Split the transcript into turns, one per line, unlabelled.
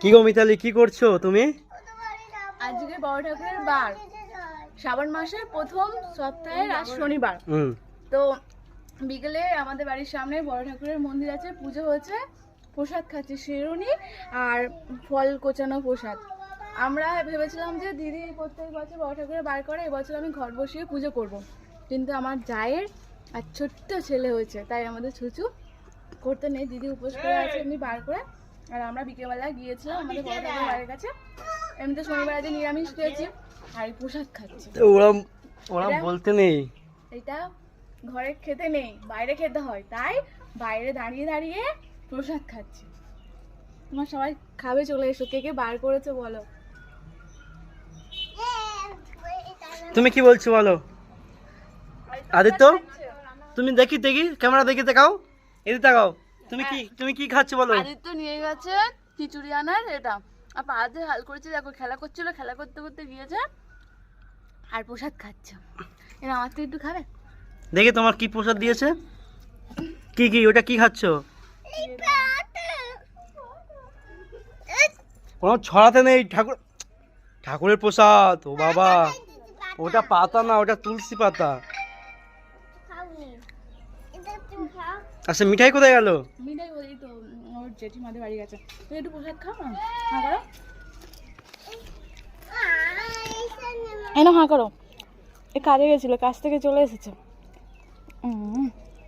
কি গো মিতালি কি করছ তুমি?
আজকে বড় ঠাকুরের বার। শ্রাবণ মাসের প্রথম সপ্তাহের আজ শনিবার। তো বিকেলে আমাদের বাড়ির সামনে বড় ঠাকুরের মন্দির আছে পুজো হচ্ছে প্রসাদ খাচ্ছি শেরুনি আর ফল কোচানো প্রসাদ। আমরা ভেবেছিলাম যে দিদি প্রত্যেক বছর বড় ঠাকুরের বার করে এবছর আমি ঘর বসিয়ে পুজো করব। কিন্তু আমার জায়ের আর ছোট্ট ছেলে হয়েছে তাই আমাদের ছুচু করতে নেই দিদি উপোস করে আছে এমনি বার করে। আর আমরা বিকেলবেলা গিয়েছিলাম আমাদের বড় ঠাকুরের বাড়ির কাছে। এমনিতে শনিবার আজকে নিরামিষ খেয়েছি আর এই প্রসাদ খাচ্ছি।
তো ওরা ওরা বলতে নেই।
এটা ঘরে খেতে নেই বাইরে খেতে হয়। তাই বাইরে দাঁড়িয়ে দাঁড়িয়ে প্রসাদ খাচ্ছি। তোমার সবাই খাবে চলে এসো। কে কে বার করেছে বলো।
তুমি কি বলছো বলো? আদিত্য? তুমি দেখি দেখি ক্যামেরা দেখি দেখাও এদিকে দেখাও তুমি কি তুমি কি খাচ্ছ বলো?
আদিত্য নিয়ে গেছে খিচুড়ি আনার এটা। আর পাহাড়ে হাল করেছে দেখো খেলা করছিল খেলা করতে করতে গিয়েছে। আর প্রসাদ খাচ্ছে। এরা আমার তো একটু খাবে?
দেখি তোমার কি প্রসাদ দিয়েছে। কি কি ওটা কি খাচ্ছ? কোনো ছড়াতে নেই ঠাকুর ঠাকুরের প্রসাদ ও বাবা। ওটা পাতা না ওটা তুলসী পাতা। আচ্ছা মিঠাই কোথায় গেল?
মিঠাই ওই তো ওর জেঠিমাদের বাড়ি গেছে। তুই একটু পোশাক খাও না হ্যাঁ করো। এই না হ্যাঁ করো। এ কাজে গেছিল কাজ থেকে চলে এসেছে। উম,